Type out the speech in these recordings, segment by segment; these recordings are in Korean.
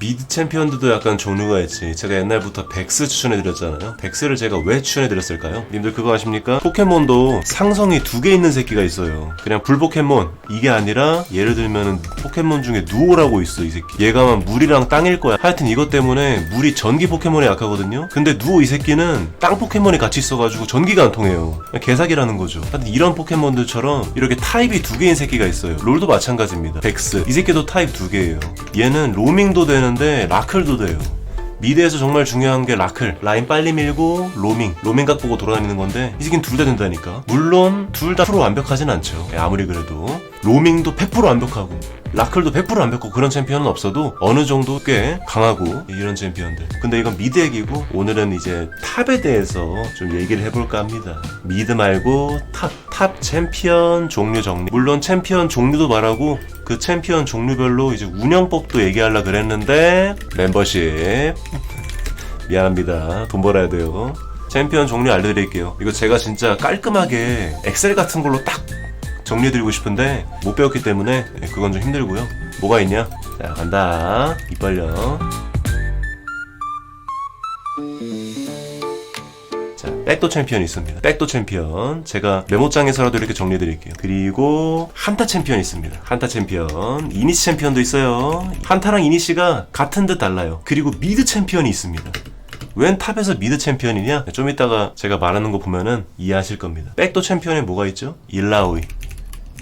미드 챔피언들도 약간 종류가 있지. 제가 옛날부터 백스 추천해드렸잖아요. 백스를 제가 왜 추천해드렸을까요? 님들 그거 아십니까? 포켓몬도 상성이 두 개 있는 새끼가 있어요. 그냥 불 포켓몬. 이게 아니라 예를 들면은 포켓몬 중에 누오라고 있어 이 새끼. 얘가만 물이랑 땅일 거야. 하여튼 이것 때문에 물이 전기 포켓몬에 약하거든요. 근데 누오 이 새끼는 땅 포켓몬이 같이 있어가지고 전기가 안 통해요. 개사기라는 거죠. 하여튼 이런 포켓몬들처럼 이렇게 타입이 두 개인 새끼가 있어요. 롤도 마찬가지입니다. 백스. 이 새끼도 타입 두 개예요. 얘는 로밍도 되는 데 라클도 돼요. 미드에서 정말 중요한 게 라클. 라인 빨리 밀고 로밍 로밍 각 보고 돌아다니는 건데 이 새끼는 둘 다 된다니까. 물론 둘 다 프로 완벽하진 않죠. 예, 아무리 그래도. 로밍도 100% 완벽하고 라클도 100% 완벽하고 그런 챔피언은 없어도 어느 정도 꽤 강하고 이런 챔피언들. 근데 이건 미드 얘기고 오늘은 이제 탑에 대해서 좀 얘기를 해볼까 합니다. 미드 말고 탑 탑 챔피언 종류 정리. 물론 챔피언 종류도 말하고 그 챔피언 종류별로 이제 운영법도 얘기하려 그랬는데 멤버십 미안합니다. 돈 벌어야 돼요. 챔피언 종류 알려드릴게요. 이거 제가 진짜 깔끔하게 엑셀 같은 걸로 딱 정리해드리고 싶은데 못 배웠기 때문에 그건 좀 힘들고요. 뭐가 있냐? 자, 간다. 입 벌려. 백도 챔피언이 있습니다. 백도 챔피언. 제가 메모장에서라도 이렇게 정리해드릴게요. 그리고 한타 챔피언 있습니다. 한타 챔피언. 이니시 챔피언도 있어요. 한타랑 이니시가 같은 듯 달라요. 그리고 미드 챔피언이 있습니다. 웬 탑에서 미드 챔피언이냐? 좀 이따가 제가 말하는 거 보면은 이해하실 겁니다. 백도 챔피언에 뭐가 있죠? 일라오이,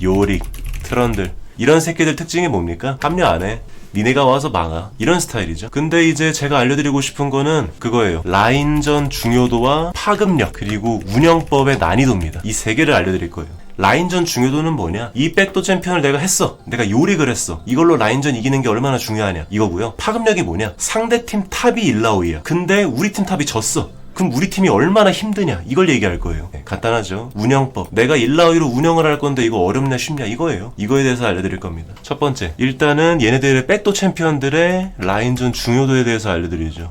요릭, 트런들. 이런 새끼들 특징이 뭡니까? 합류 안 해. 니네가 와서 망아. 이런 스타일이죠. 근데 이제 제가 알려드리고 싶은 거는 그거예요. 라인전 중요도와 파급력, 그리고 운영법의 난이도입니다. 이 세 개를 알려드릴 거예요. 라인전 중요도는 뭐냐? 이 백도 챔피언을 내가 했어. 내가 요릭을 했어. 이걸로 라인전 이기는 게 얼마나 중요하냐? 이거고요. 파급력이 뭐냐? 상대팀 탑이 일라오이야. 근데 우리 팀 탑이 졌어. 그럼 우리 팀이 얼마나 힘드냐 이걸 얘기할 거예요 네, 간단하죠 운영법 내가 일라오이로 운영을 할 건데 이거 어렵냐 쉽냐 이거예요 이거에 대해서 알려드릴 겁니다 첫 번째 일단은 얘네들의 백도 챔피언들의 라인전 중요도에 대해서 알려드리죠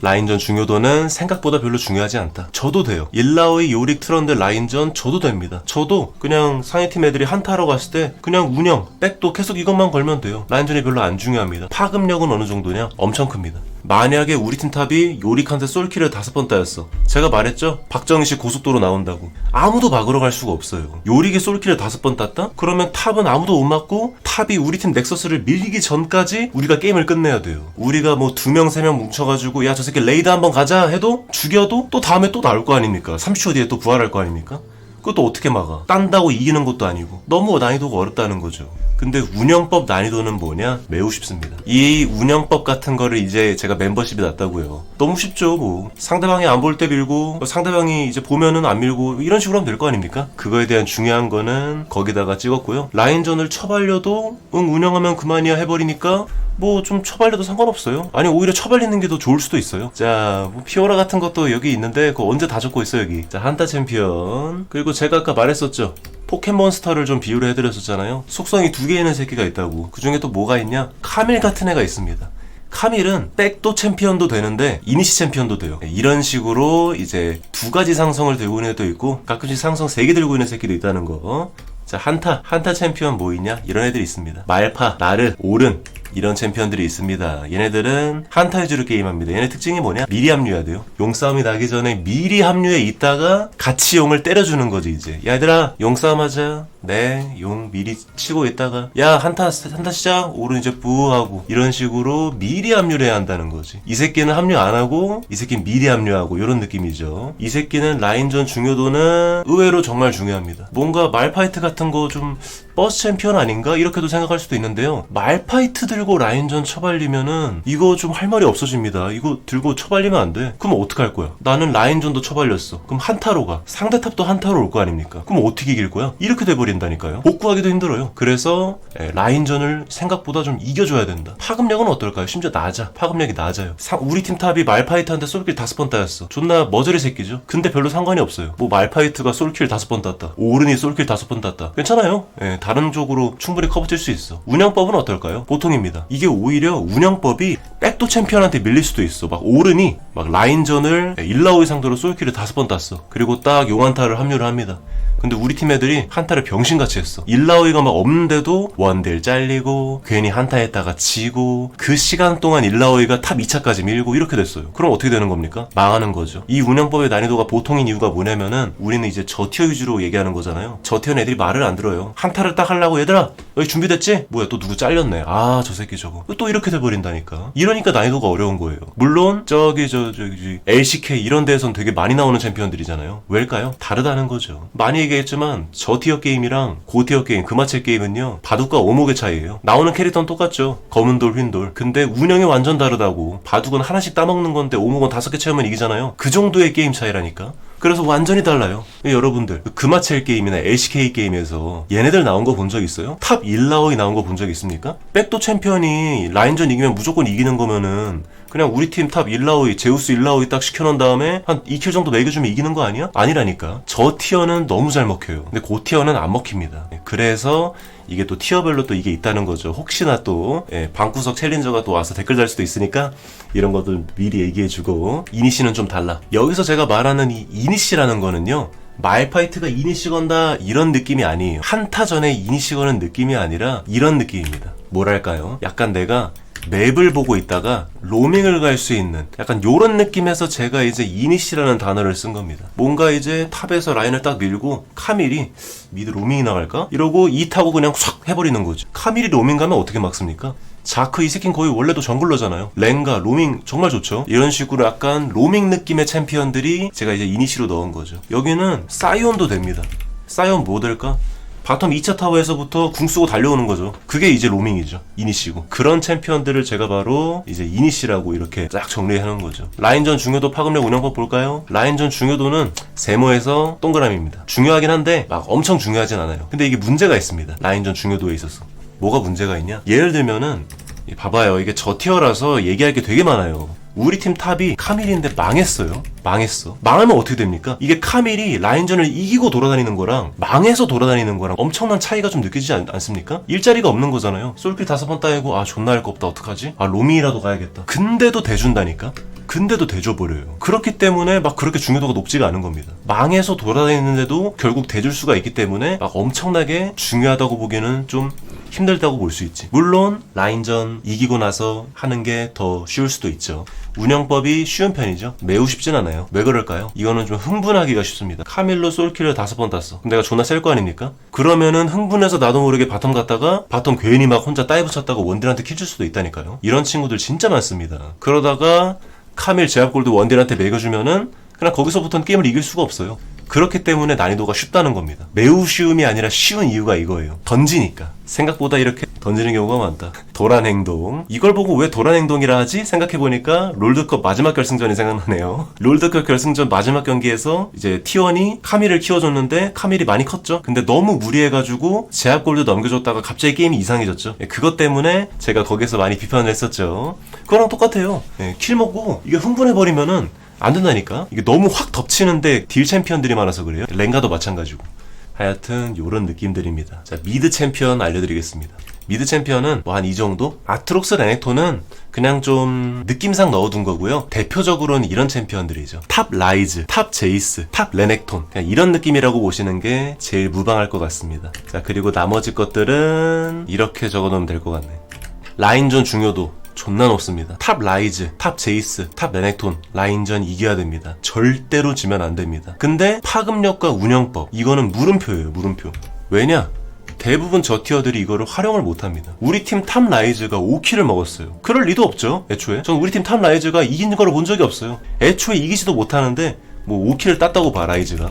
라인전 중요도는 생각보다 별로 중요하지 않다. 저도 돼요. 일라오이 요릭 트런드 라인전 저도 됩니다. 저도 그냥 상위팀 애들이 한타하러 갔을 때 그냥 운영, 백도 계속 이것만 걸면 돼요. 라인전이 별로 안 중요합니다. 파급력은 어느 정도냐? 엄청 큽니다. 만약에 우리 팀 탑이 요릭한테 솔킬을 다섯 번 따였어. 제가 말했죠? 박정희 씨 고속도로 나온다고. 아무도 막으러 갈 수가 없어요. 요릭이 솔킬을 다섯 번 땄다? 그러면 탑은 아무도 못 막고 탑이 우리 팀 넥서스를 밀리기 전까지 우리가 게임을 끝내야 돼요. 우리가 뭐 두 명, 세 명 뭉쳐가지고 야 저 새끼 레이드 한번 가자 해도 죽여도 또 다음에 또 나올 거 아닙니까? 30초 뒤에 또 부활할 거 아닙니까? 그것도 어떻게 막아? 딴다고 이기는 것도 아니고 너무 난이도가 어렵다는 거죠. 근데 운영법 난이도는 뭐냐? 매우 쉽습니다. 이 운영법 같은 거를 이제 제가 멤버십이 났다고요. 너무 쉽죠, 뭐. 상대방이 안 볼 때 밀고 상대방이 이제 보면은 안 밀고 이런 식으로 하면 될 거 아닙니까? 그거에 대한 중요한 거는 거기다가 찍었고요. 라인전을 쳐발려도 응 운영하면 그만이야 해버리니까 뭐좀 처발려도 상관없어요. 아니 오히려 처발리는 게 더 좋을 수도 있어요. 자, 뭐 피오라 같은 것도 여기 있는데 그거 언제 다 적고 있어 여기. 자, 한타 챔피언. 그리고 제가 아까 말했었죠. 포켓몬스터를 좀 비유를 해드렸었잖아요. 속성이 두 개 있는 새끼가 있다고. 그 중에 또 뭐가 있냐? 카밀 같은 애가 있습니다. 카밀은 백도 챔피언도 되는데 이니시 챔피언도 돼요. 네, 이런 식으로 이제 두 가지 상성을 들고 있는 애도 있고 가끔씩 상성 세 개 들고 있는 새끼도 있다는 거. 자 한타 한타 챔피언 뭐 있냐? 이런 애들이 있습니다. 말파, 나르, 오른 이런 챔피언들이 있습니다. 얘네들은 한타 위주로 게임합니다. 얘네 특징이 뭐냐? 미리 합류해야 돼요. 용싸움이 나기 전에 미리 합류해 있다가 같이 용을 때려주는 거지 이제. 야 얘들아 용싸움 하자. 네, 용 미리 치고 있다가 야 한타 한타 시작. 오른 이제 부하고 이런 식으로 미리 합류를 해야 한다는 거지. 이 새끼는 합류 안 하고 이 새끼는 미리 합류하고 이런 느낌이죠. 이 새끼는 라인전 중요도는 의외로 정말 중요합니다. 뭔가 말파이트 같은 거 좀 버스 챔피언 아닌가 이렇게도 생각할 수도 있는데요. 말파이트 들고 라인전 처발리면은 이거 좀 할 말이 없어집니다. 이거 들고 처발리면 안 돼. 그럼 어떡할 거야? 나는 라인전도 처발렸어. 그럼 한타로 가. 상대 탑도 한타로 올 거 아닙니까? 그럼 어떻게 이길 거야? 이렇게 돼버린다니까요. 복구하기도 힘들어요. 그래서 예, 라인전을 생각보다 좀 이겨줘야 된다. 파급력은 어떨까요? 심지어 낮아. 파급력이 낮아요. 사- 우리 팀 탑이 말파이트한테 솔킬 다섯 번 따였어. 존나 머저리 새끼죠. 근데 별로 상관이 없어요. 뭐 말파이트가 솔킬 다섯 번 땄다. 오른이 솔킬 다섯 번 땄다. 괜찮아요. 예, 다른 쪽으로 충분히 커버 칠 수 있어. 운영법은 어떨까요? 보통입니다. 이게 오히려 운영법이 백도 챔피언한테 밀릴 수도 있어. 막 오른이 막 라인전을 일라오이 상대로 솔킬을 다섯 번 땄어. 그리고 딱 용한타를 합류를 합니다. 근데 우리 팀 애들이 한타를 병신같이 했어. 일라오이가 막 없는데도 원딜 잘리고 괜히 한타 했다가 지고 그 시간 동안 일라오이가 탑 2차까지 밀고 이렇게 됐어요. 그럼 어떻게 되는 겁니까? 망하는 거죠. 이 운영법의 난이도가 보통인 이유가 뭐냐면은 우리는 이제 저티어 위주로 얘기하는 거잖아요. 저티어는 애들이 말을 안 들어요. 한타를 딱 하려고 얘들아 여기 준비됐지? 뭐야 또 누구 잘렸네. 아 저 새끼 저거. 또 이렇게 돼버린다니까. 이러니까 난이도가 어려운 거예요. 물론 저기 저 저기 LCK 이런 데에선 되게 많이 나오는 챔피언들이잖아요. 왜일까요? 다르다는 거죠. 많이 얘기 했지만 저티어 게임이랑 고티어 게임, 금화체 게임은요 바둑과 오목의 차이예요. 나오는 캐릭터는 똑같죠. 검은 돌, 흰 돌. 근데 운영이 완전 다르다고. 바둑은 하나씩 따먹는 건데 오목은 다섯 개 채우면 이기잖아요. 그 정도의 게임 차이라니까. 그래서 완전히 달라요. 여러분들 그 금화첼 게임이나 LCK 게임에서 얘네들 나온 거 본 적 있어요? 탑 1라오이 나온 거 본 적 있습니까? 백도 챔피언이 라인전 이기면 무조건 이기는 거면은 그냥 우리 팀탑 1라오이 제우스 1라오이 딱 시켜놓은 다음에 한 2킬 정도 매겨주면 이기는 거 아니야? 아니라니까. 저 티어는 너무 잘 먹혀요. 근데 고 티어는 안 먹힙니다. 그래서 이게 또 티어별로 또 이게 있다는 거죠. 혹시나 또 예, 방구석 챌린저가 또 와서 댓글 달 수도 있으니까 이런 것들 미리 얘기해주고. 이니시는 좀 달라. 여기서 제가 말하는 이 이니시라는 거는요 말파이트가 이니시 건다 이런 느낌이 아니에요. 한타 전에 이니시 거는 느낌이 아니라 이런 느낌입니다. 뭐랄까요? 약간 내가 맵을 보고 있다가 로밍을 갈 수 있는 약간 요런 느낌에서 제가 이제 이니시라는 단어를 쓴 겁니다. 뭔가 이제 탑에서 라인을 딱 밀고 카밀이 미드 로밍이 나갈까? 이러고 이 타고 그냥 확 해버리는 거죠. 카밀이 로밍 가면 어떻게 막습니까? 자크 이 새끼는 거의 원래도 정글러잖아요. 랭가, 로밍 정말 좋죠. 이런 식으로 약간 로밍 느낌의 챔피언들이 제가 이제 이니시로 넣은 거죠. 여기는 사이온도 됩니다. 사이온 뭐 될까? 바텀 2차 타워에서부터 궁 쓰고 달려오는 거죠. 그게 이제 로밍이죠. 이니시고. 그런 챔피언들을 제가 바로 이제 이니시라고 이렇게 쫙 놓은 거죠. 라인전 중요도 파급력 운영법 볼까요? 라인전 중요도는 세모에서 동그라미입니다. 중요하긴 한데 막 엄청 중요하진 않아요. 근데 이게 문제가 있습니다. 라인전 중요도에 있어서. 뭐가 문제가 있냐? 예를 들면은 이 봐봐요. 이게 저 티어라서 얘기할 게 되게 많아요. 우리 팀 탑이 카밀인데 망했어요. 망했어. 망하면 어떻게 됩니까? 이게 카밀이 라인전을 이기고 돌아다니는 거랑 망해서 돌아다니는 거랑 엄청난 차이가 좀 느껴지지 않, 습니까 일자리가 없는 거잖아요. 솔킬 다섯 번 따이고 아 존나 할 거 없다 어떡하지? 아 로밍이라도 가야겠다. 근데도 대준다니까? 근데도 대줘버려요. 그렇기 때문에 막 그렇게 중요도가 높지가 않은 겁니다. 망해서 돌아다니는데도 결국 대줄 수가 있기 때문에 막 엄청나게 중요하다고 보기에는 좀 힘들다고 볼 수 있지. 물론 라인전 이기고 나서 하는 게 더 쉬울 수도 있죠. 운영법이 쉬운 편이죠. 매우 쉽진 않아요. 왜 그럴까요? 이거는 좀 흥분하기가 쉽습니다. 카밀로 솔킬을 다섯 번 땄어. 그럼 내가 존나 셀 거 아닙니까? 그러면은 흥분해서 나도 모르게 바텀 갔다가 바텀 괜히 막 혼자 다이브 쳤다가 원딜한테 킬줄 수도 있다니까요. 이런 친구들 진짜 많습니다. 그러다가 카밀 제압골드 원딜한테 매겨주면은 그냥 거기서부터는 게임을 이길 수가 없어요. 그렇기 때문에 난이도가 쉽다는 겁니다. 매우 쉬움이 아니라 쉬운 이유가 이거예요. 던지니까. 생각보다 이렇게 던지는 경우가 많다. 도란 행동. 이걸 보고 왜 도란 행동이라 하지? 생각해보니까 롤드컵 마지막 결승전이 생각나네요. 롤드컵 결승전 마지막 경기에서 이제 T1이 카밀을 키워줬는데 카밀이 많이 컸죠? 근데 너무 무리해가지고 제압골도 넘겨줬다가 갑자기 게임이 이상해졌죠? 예, 그것 때문에 제가 거기서 많이 비판을 했었죠. 그거랑 똑같아요. 예, 킬 먹고 이게 흥분해버리면은 안 된다니까? 이게 너무 확 덮치는데 딜 챔피언들이 많아서 그래요. 랭가도 마찬가지고. 하여튼 요런 느낌들입니다. 자, 미드 챔피언 알려드리겠습니다. 미드 챔피언은 뭐 한 이 정도? 아트록스 레넥톤은 그냥 좀 느낌상 넣어둔 거고요. 대표적으로는 이런 챔피언들이죠. 탑 라이즈, 탑 제이스, 탑 레넥톤. 그냥 이런 느낌이라고 보시는 게 제일 무방할 것 같습니다. 자, 그리고 나머지 것들은 이렇게 적어놓으면 될 것 같네. 라인전 중요도 존나 높습니다. 탑 라이즈, 탑 제이스, 탑 레넥톤 라인전 이겨야 됩니다. 절대로 지면 안 됩니다. 근데 파급력과 운영법 이거는 물음표예요. 물음표. 왜냐? 대부분 저 티어들이 이거를 활용을 못합니다. 우리 팀 탑 라이즈가 5킬을 먹었어요. 그럴 리도 없죠. 애초에. 전 우리 팀 탑 라이즈가 이긴 거를 본 적이 없어요. 애초에 이기지도 못하는데 뭐 5킬을 땄다고 봐 라이즈가.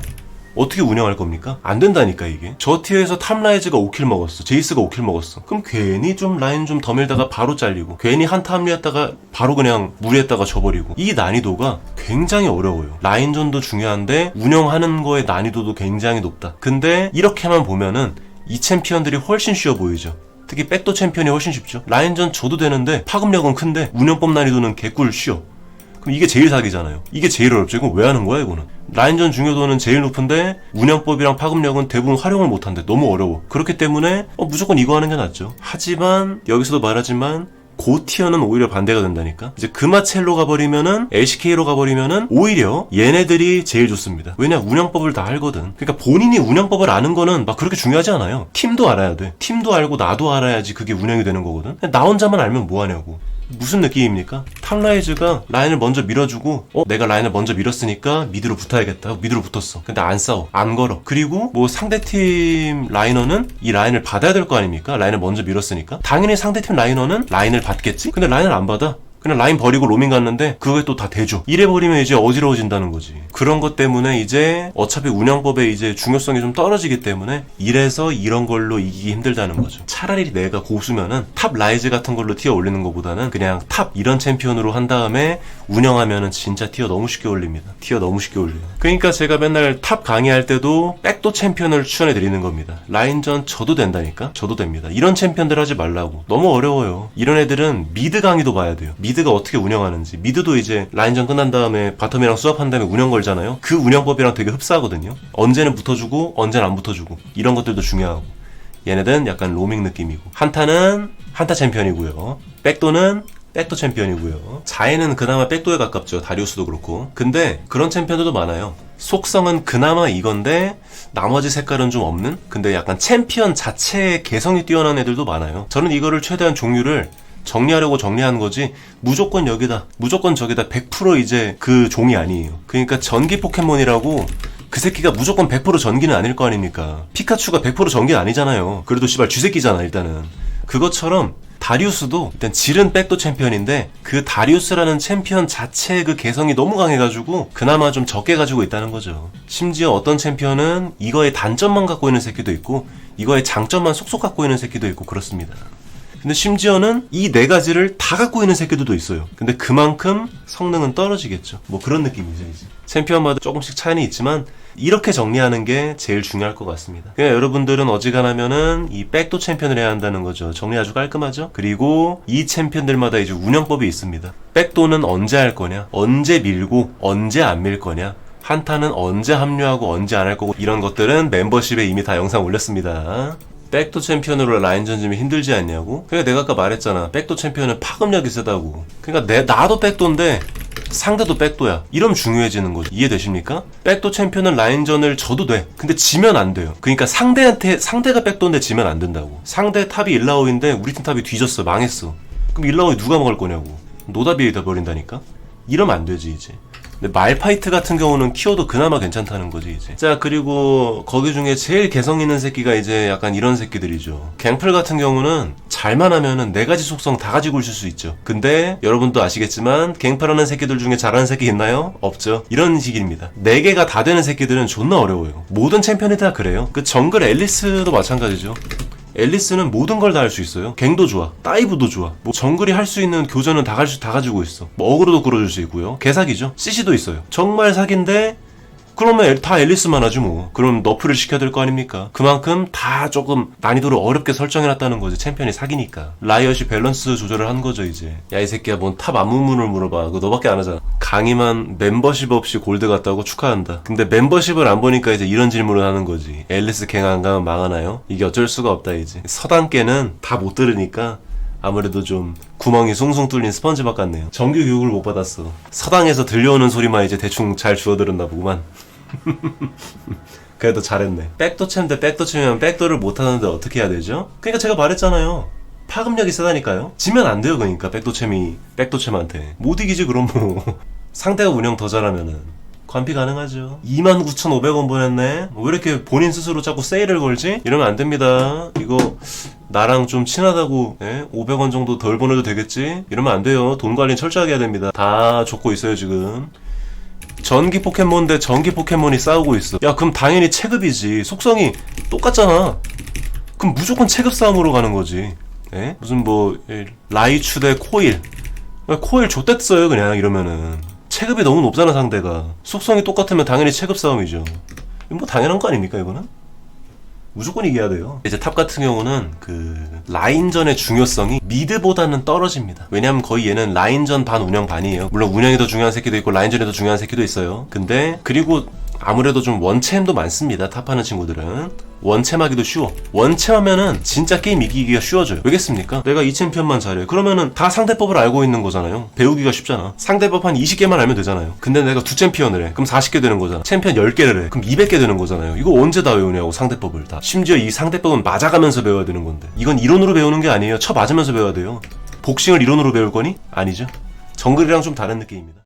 어떻게 운영할 겁니까? 안 된다니까 이게 저 티어에서 탑라이즈가 5킬 먹었어 제이스가 5킬 먹었어 그럼 괜히 좀 라인 좀 더 밀다가 바로 잘리고 괜히 한타 합류했다가 바로 그냥 무리했다가 져버리고 이 난이도가 굉장히 어려워요 라인전도 중요한데 운영하는 거의 난이도도 굉장히 높다 근데 이렇게만 보면은 이 챔피언들이 훨씬 쉬워 보이죠 특히 백도 챔피언이 훨씬 쉽죠 라인전 줘도 되는데 파급력은 큰데 운영법 난이도는 개꿀 쉬워 그럼 이게 제일 사기잖아요. 이게 제일 어렵죠. 이건 왜 하는 거야, 이거는? 라인전 중요도는 제일 높은데 운영법이랑 파급력은 대부분 활용을 못한대. 너무 어려워. 그렇기 때문에 어, 무조건 이거 하는 게 낫죠. 하지만 여기서도 말하지만 고 티어는 오히려 반대가 된다니까. 이제 그마첼로 가버리면은 LCK로 가버리면은 오히려 얘네들이 제일 좋습니다. 왜냐 운영법을 다 알거든. 그러니까 본인이 운영법을 아는 거는 막 그렇게 중요하지 않아요. 팀도 알아야 돼. 팀도 알고 나도 알아야지 그게 운영이 되는 거거든. 나 혼자만 알면 뭐 하냐고. 무슨 느낌입니까? 탑라이즈가 라인을 먼저 밀어주고 어 내가 라인을 먼저 밀었으니까 미드로 붙어야겠다 미드로 붙었어 근데 안 싸워 안 걸어 그리고 뭐 상대팀 라이너는 이 라인을 받아야 될 거 아닙니까? 라인을 먼저 밀었으니까 당연히 상대팀 라이너는 라인을 받겠지? 근데 라인을 안 받아 그냥 라인 버리고 로밍 갔는데 그게 또 다 대줘. 이래 버리면 이제 어지러워진다는 거지. 그런 것 때문에 이제 어차피 운영법의 이제 중요성이 좀 떨어지기 때문에 이래서 이런 걸로 이기기 힘들다는 거죠. 차라리 내가 고수면은 탑 라이즈 같은 걸로 티어 올리는 것보다는 그냥 탑 이런 챔피언으로 한 다음에 운영하면은 진짜 티어 너무 쉽게 올립니다. 티어 너무 쉽게 올려요. 그러니까 제가 맨날 탑 강의할 때도 백도 챔피언을 추천해 드리는 겁니다. 라인전 저도 된다니까? 저도 됩니다. 이런 챔피언들 하지 말라고. 너무 어려워요. 이런 애들은 미드 강의도 봐야 돼요. 가 어떻게 운영하는지. 미드도 이제 라인전 끝난 다음에 바텀이랑 수합한 다음에 운영 걸잖아요. 그 운영법이랑 되게 흡사하거든요. 언제는 붙어주고 언제는 안 붙어주고 이런 것들도 중요하고. 얘네들은 약간 로밍 느낌이고 한타는 한타 챔피언이고요. 백도는 백도 챔피언이고요. 자해는 그나마 백도에 가깝죠. 다리우스도 그렇고. 근데 그런 챔피언들도 많아요. 속성은 그나마 이건데 나머지 색깔은 좀 없는? 근데 약간 챔피언 자체의 개성이 뛰어난 애들도 많아요. 저는 이거를 최대한 종류를 정리하려고 정리한 거지 무조건 여기다 무조건 저기다 100% 이제 그 종이 아니에요. 그러니까 전기 포켓몬이라고 그 새끼가 무조건 100% 전기는 아닐 거 아닙니까? 피카츄가 100% 전기는 아니잖아요. 그래도 씨발 쥐새끼잖아 일단은. 그것처럼 다리우스도 일단 질은 백도 챔피언인데 그 다리우스라는 챔피언 자체의 그 개성이 너무 강해가지고 그나마 좀 적게 가지고 있다는 거죠. 심지어 어떤 챔피언은 이거의 단점만 갖고 있는 새끼도 있고 이거의 장점만 속속 갖고 있는 새끼도 있고 그렇습니다. 근데 심지어는 이 네 가지를 다 갖고 있는 새끼들도 있어요. 근데 그만큼 성능은 떨어지겠죠. 뭐 그런 느낌이죠, 이제. 챔피언마다 조금씩 차이는 있지만 이렇게 정리하는 게 제일 중요할 것 같습니다. 그냥 여러분들은 어지간하면은 이 백도 챔피언을 해야 한다는 거죠. 정리 아주 깔끔하죠? 그리고 이 챔피언들마다 이제 운영법이 있습니다. 백도는 언제 할 거냐? 언제 밀고 언제 안 밀 거냐? 한타는 언제 합류하고 언제 안 할 거고 이런 것들은 멤버십에 이미 다 영상 올렸습니다. 백도 챔피언으로 라인전 지면 힘들지 않냐고? 그러니까 내가 아까 말했잖아. 백도 챔피언은 파급력이 세다고. 그러니까 내, 나도 백도인데 상대도 백도야. 이러면 중요해지는 거죠. 이해되십니까? 백도 챔피언은 라인전을 져도 돼. 근데 지면 안 돼요. 그러니까 상대한테 상대가 백도인데 지면 안 된다고. 상대 탑이 일라오인데 우리 팀 탑이 뒤졌어. 망했어. 그럼 일라오이 누가 먹을 거냐고. 노답이 돼버린다니까? 이러면 안 되지 이제. 근데 말파이트 같은 경우는 키워도 그나마 괜찮다는 거지 이제. 자 그리고 거기 중에 제일 개성 있는 새끼가 이제 약간 이런 새끼들이죠. 갱플 같은 경우는 잘만 하면은 네 가지 속성 다 가지고 있을 수 있죠. 근데 여러분도 아시겠지만 갱플하는 새끼들 중에 잘하는 새끼 있나요? 없죠. 이런 식입니다. 네 개가 다 되는 새끼들은 존나 어려워요. 모든 챔피언이 다 그래요. 그 정글 앨리스도 마찬가지죠. 앨리스는 모든 걸 다 할 수 있어요. 갱도 좋아. 다이브도 좋아. 뭐 정글이 할 수 있는 교전은 다, 갈 수, 다 가지고 있어. 뭐 어그로도 끌어줄 수 있고요. 개사기죠. CC도 있어요. 정말 사기인데 그러면 엘- 다 앨리스만 하지 뭐. 그럼 너프를 시켜야 될 거 아닙니까? 그만큼 다 조금 난이도를 어렵게 설정해놨다는 거지. 챔피언이 사기니까. 라이엇이 밸런스 조절을 한 거죠 이제. 야 이 새끼야 뭔 탑 안무문을 물어봐. 그거 너밖에 안 하잖아. 강의만 멤버십 없이 골드 갔다고 축하한다. 근데 멤버십을 안 보니까 이제 이런 질문을 하는 거지. 앨리스 갱 안 가면 망하나요? 이게 어쩔 수가 없다 이제. 서단계는 다 못 들으니까 아무래도 좀 구멍이 숭숭 뚫린 스펀지밥 같네요. 정규 교육을 못 받았어. 서당에서 들려오는 소리만 이제 대충 잘 주워들었나 보구만. 그래도 잘했네. 백도 챔데 백도 챔이면 백도를 못 하는데 어떻게 해야 되죠? 그러니까 제가 말했잖아요. 파급력이 세다니까요. 지면 안 돼요, 그러니까 백도 챔이 백도 챔한테 못 이기지 그럼 뭐 상대가 운영 더 잘하면은 관피 가능하죠. 29,500원 보냈네. 왜 이렇게 본인 스스로 자꾸 세일을 걸지? 이러면 안 됩니다. 이거 나랑 좀 친하다고 예? 500원 정도 덜 보내도 되겠지? 이러면 안 돼요. 돈 관리 철저하게 해야 됩니다. 다 적고 있어요 지금. 전기 포켓몬 대 전기 포켓몬이 싸우고 있어. 야 그럼 당연히 체급이지. 속성이 똑같잖아. 그럼 무조건 체급 싸움으로 가는 거지. 예? 무슨 뭐 예, 라이추 대 코일. 코일 좆됐어요 그냥 이러면은. 체급이 너무 높잖아 상대가. 속성이 똑같으면 당연히 체급 싸움이죠. 뭐 당연한 거 아닙니까 이거는? 무조건 이겨야 돼요. 이제 탑 같은 경우는 그 라인전의 중요성이 미드보다는 떨어집니다. 왜냐면 거의 얘는 라인전 반 운영 반이에요. 물론 운영이 더 중요한 새끼도 있고 라인전이 더 중요한 새끼도 있어요. 근데 그리고 아무래도 좀 원챔도 많습니다. 탑하는 친구들은. 원챔하기도 쉬워. 원챔하면은 진짜 게임 이기기가 쉬워져요. 왜겠습니까? 내가 이 챔피언만 잘해. 그러면은 다 상대법을 알고 있는 거잖아요. 배우기가 쉽잖아. 상대법 한 20개만 알면 되잖아요. 근데 내가 두 챔피언을 해. 그럼 40개 되는 거잖아. 챔피언 10개를 해. 그럼 200개 되는 거잖아요. 이거 언제 다 외우냐고 상대법을 다. 심지어 이 상대법은 맞아가면서 배워야 되는 건데. 이건 이론으로 배우는 게 아니에요. 쳐 맞으면서 배워야 돼요. 복싱을 이론으로 배울 거니? 아니죠. 정글이랑 좀 다른 느낌입니다.